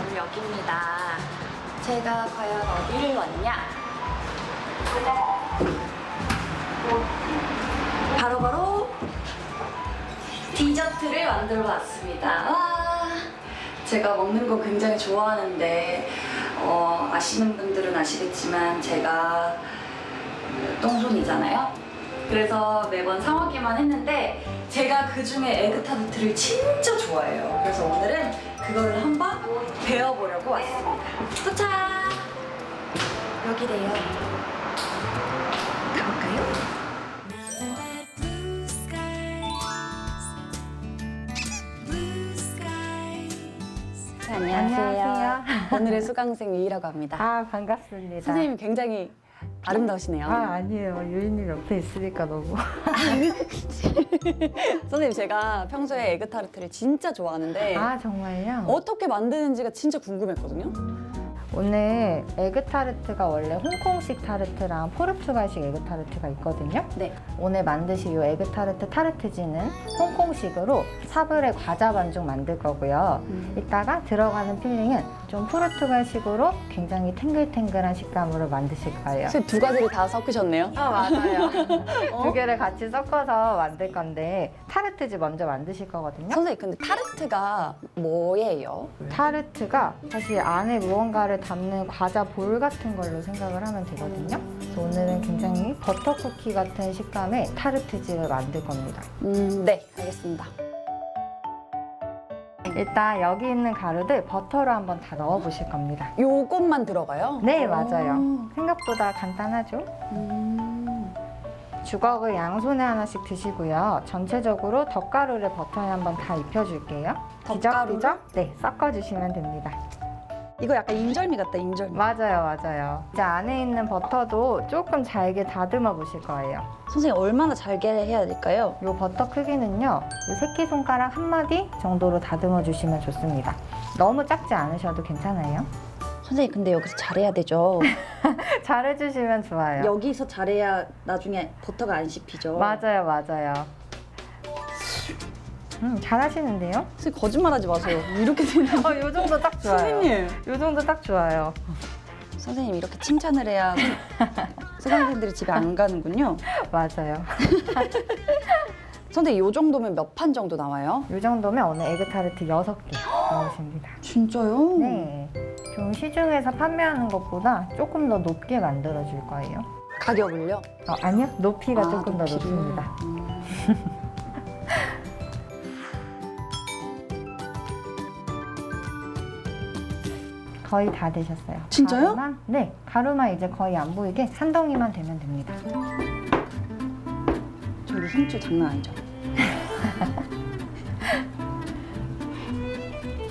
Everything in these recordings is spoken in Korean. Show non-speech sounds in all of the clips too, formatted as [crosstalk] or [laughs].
바로 여기입니다. 제가 과연 어디를 왔냐? 바로 바로 디저트를 만들어 봤습니다. 와, 제가 먹는 거 굉장히 좋아하는데 어, 아시는 분들은 아시겠지만 제가 똥손이잖아요. 그래서 매번 사 먹기만 했는데 제가 그 중에 에그타르트를 진짜 좋아해요. 그래서 오늘은 그거를 한번 배워보려고 왔습니다. 도착! 여기래요. 가볼까요? 네, 안녕하세요. 안녕하세요. 오늘의 수강생 유이라고 합니다. 아 반갑습니다. 선생님이 굉장히 아름다우시네요. 아 아니에요. 유인님 옆에 있으니까 너무. [laughs] 선생님 제가 평소에 에그타르트를 진짜 좋아하는데 아 정말요? 어떻게 만드는지가 진짜 궁금했거든요. 오늘 에그 타르트가 원래 홍콩식 타르트랑 포르투갈식 에그 타르트가 있거든요. 네. 오늘 만드실 이 에그 타르트 타르트지는 홍콩식으로 사브레 과자 반죽 만들 거고요. 이따가 들어가는 필링은 좀 포르투갈식으로 굉장히 탱글탱글한 식감으로 만드실 거예요. 선생님 두 가지를 다 섞으셨네요. 아 맞아요. 어? [laughs] 두 개를 같이 섞어서 만들 건데 타르트지 먼저 만드실 거거든요. 선생님 근데 타르트가 뭐예요? 타르트가 사실 안에 무언가를 담는 과자 볼 같은 걸로 생각을 하면 되거든요. 그래서 오늘은 굉장히 버터 쿠키 같은 식감의 타르트집을 만들 겁니다. 음, 네, 알겠습니다. 일단 여기 있는 가루들 버터로 한번 다 넣어 보실 겁니다. 요것만 들어가요? 네, 맞아요. 오. 생각보다 간단하죠? 음. 주걱을 양손에 하나씩 드시고요. 전체적으로 덧가루를 버터에 한번 다 입혀줄게요. 덧가루를? 뒤적뒤적 네, 섞어주시면 됩니다. 이거 약간 인절미 같다, 인절미. 맞아요, 맞아요. 이제 안에 있는 버터도 조금 잘게 다듬어 보실 거예요. 선생님 얼마나 잘게 해야 될까요? 이 버터 크기는요, 이 새끼손가락 한 마디 정도로 다듬어 주시면 좋습니다. 너무 작지 않으셔도 괜찮아요. 선생님 근데 여기서 잘해야 되죠. [laughs] 잘 해주시면 좋아요. 여기서 잘해야 나중에 버터가 안 씹히죠. 맞아요, 맞아요. 음, 잘하시는데요? 선생님 거짓말하지 마세요. 이렇게 되는. [laughs] 어, 요 정도 딱 좋아요. 선생님. 요 정도 딱 좋아요. 선생님 이렇게 칭찬을 해야 수강생들이 집에 안 가는군요. [laughs] 맞아요. [laughs] 선생님 이 정도면 몇 판 정도 나와요? 요 정도면 오늘 에그타르트 6개 나오십니다. [gasps] 진짜요? 네. 좀 시중에서 판매하는 것보다 조금 더 높게 만들어 줄 거예요. 가격을요? 어, 아니요. 높이가 아, 조금 더 높이를. 높습니다. 음. 거의 다 되셨어요. 진짜요? 가루만, 네. 가루만 이제 거의 안 보이게 한 덩이만 되면 됩니다. 저기 힘줄 장난 아니죠? [laughs]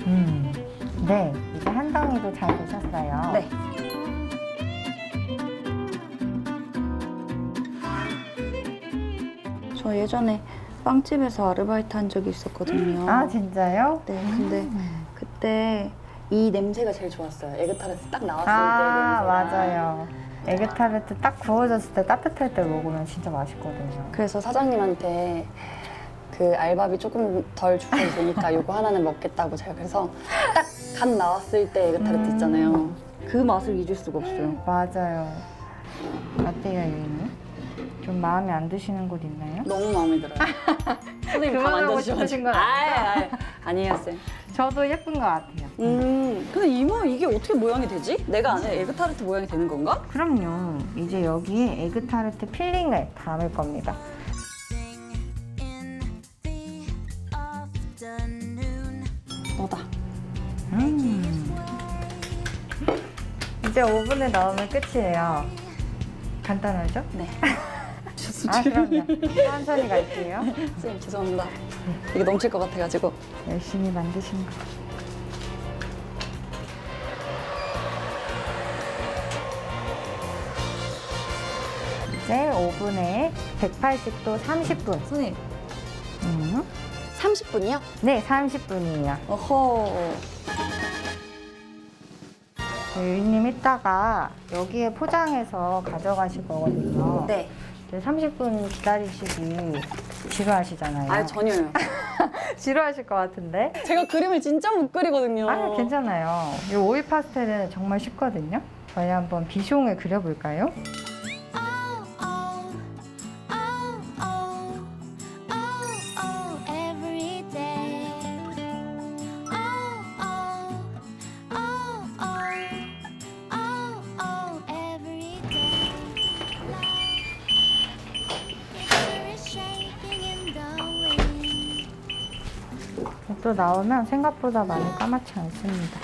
음. 네. 이제 한 덩이도 잘 되셨어요. 네. 저 예전에 빵집에서 아르바이트 한 적이 있었거든요. 아, 진짜요? 네, 근데 그때 이 냄새가 제일 좋았어요. 에그타르트 딱 나왔을 때 아, 냄새. 맞아요. 에그타르트 딱 구워졌을 때 따뜻할 때 먹으면 진짜 맛있거든요. 그래서 사장님한테 그 알바비 조금 덜 주셔도 되니까 [laughs] 요거 하나는 먹겠다고 제가 그래서 딱 간 나왔을 때 에그타르트 음. 있잖아요. 그 맛을 잊을 수가 없어요. 맞아요. 어때요, 유인님? 좀 마음에 안 드시는 곳 있나요? 너무 마음에 들어요. [laughs] 선생님 다 그만하고 만져주셔가지고. 싶으신 건 아예, 아예. 아니에요, 쌤. 저도 예쁜 것 같아요. 음, 근데 이 모양 이게 어떻게 모양이 되지? 내가 안에 에그타르트 모양이 되는 건가? 그럼요. 이제 여기에 에그타르트 필링을 담을 겁니다. 너다. 음. 이제 오븐에 넣으면 끝이에요. 간단하죠? 네. [laughs] 아, 그럼요. 천천히 갈게요. 선생님 죄송합니다. 이게 넘칠 것 같아가지고. 열심히 만드신 거. 이제 오븐에 180도 30분. 선생님, 음. 30분이요? 네, 30분이에요. 어허. 유인님 이따가 여기에 포장해서 가져가실 거거든요. 네. 30분 기다리시기 지루하시잖아요. 아 전혀요. [laughs] 지루하실 것 같은데. 제가 그림을 진짜 못 그리거든요. 아, 괜찮아요. 이 오일 파스텔은 정말 쉽거든요. 저희 한번 비숑을 그려볼까요? 또 나오면 생각보다 많이 까맣지 않습니다.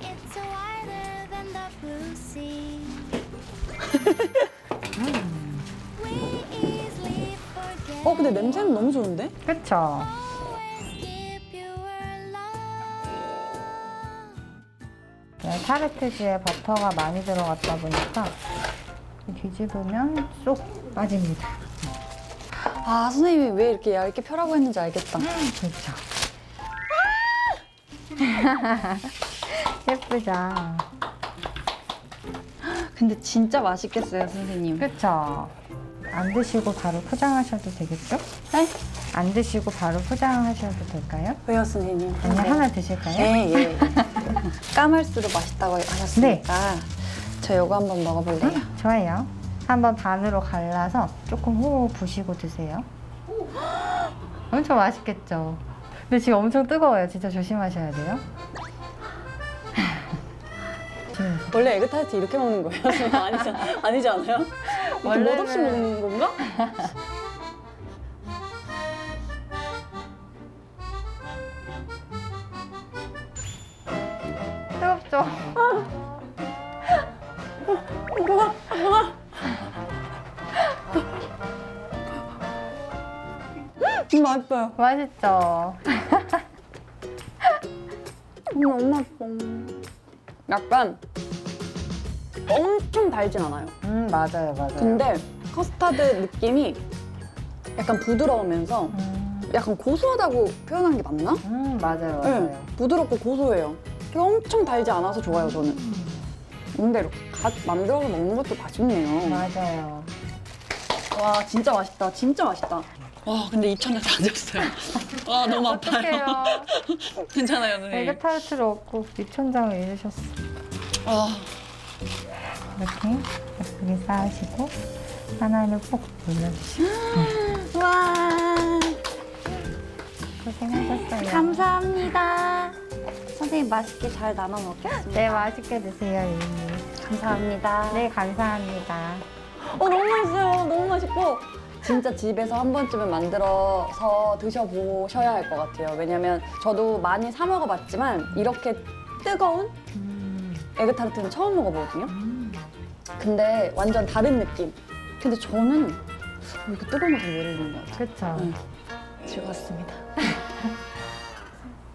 [laughs] 어 근데 냄새는 너무 좋은데? 그쵸? 네, 타르트지에 버터가 많이 들어갔다 보니까 뒤집으면 쏙 빠집니다. 아 선생님이 왜 이렇게 얇게 펴라고 했는지 알겠다. 그렇죠. [laughs] 예쁘죠? 근데 진짜 맛있겠어요 선생님. 그쵸? 안 드시고 바로 포장하셔도 되겠죠? 네? 안 드시고 바로 포장하셔도 될까요? 왜요 선생님? 네. 하나 드실까요? 예, 예. [laughs] 까말수록 맛있다고 하셨으니까 저 요거 한번 먹어볼래요. 좋아요. 한번 반으로 갈라서 조금 호 부시고 드세요. [gasps] 엄청 맛있겠죠? 근데 지금 엄청 뜨거워요. 진짜 조심하셔야 돼요. [laughs] 원래 에그타르트 이렇게 먹는 거예요? [laughs] 아니지, 아니지 않아요? 이렇게 원래는- 멋없이 먹는 건가? 맛있어요. 맛있죠? 음, 너무 맛있어. 약간 엄청 달진 않아요. 음 맞아요 맞아요. 근데 커스타드 느낌이 약간 부드러우면서 음, 약간 고소하다고 표현한 게 맞나? 음 맞아요 네, 맞아요. 부드럽고 고소해요. 엄청 달지 않아서 좋아요, 저는. 근데 이렇게 갓 만들어서 먹는 것도 맛있네요. 맞아요. 와, 진짜 맛있다. 진짜 맛있다. 와, 근데 입천장 다 졌어요. 와, 너무 아파요. 어떡해요. [laughs] 괜찮아요, 선생님. 에그 타르트를 얻고 입천장을 잃으셨어. 와, 이렇게 예쁘게 쌓으시고 하나를 꼭 올려주시고 [gasps] 와, 고생하셨어요. 감사합니다. 선생님 맛있게 잘 나눠 먹겠습니다. 네 맛있게 드세요 이미. 감사합니다. 네 감사합니다. 어, 너무 맛있어요. 너무 맛있고. 진짜 집에서 한 번쯤은 만들어서 드셔보셔야 할 것 같아요. 왜냐면 저도 많이 사 먹어봤지만 이렇게 뜨거운 에그타르트는 처음 먹어보거든요. 근데 완전 다른 느낌. 근데 저는 어, 이렇게 뜨거운 거 되게 오래 있는 것 같아요. 그렇죠. 응. 즐거웠습니다.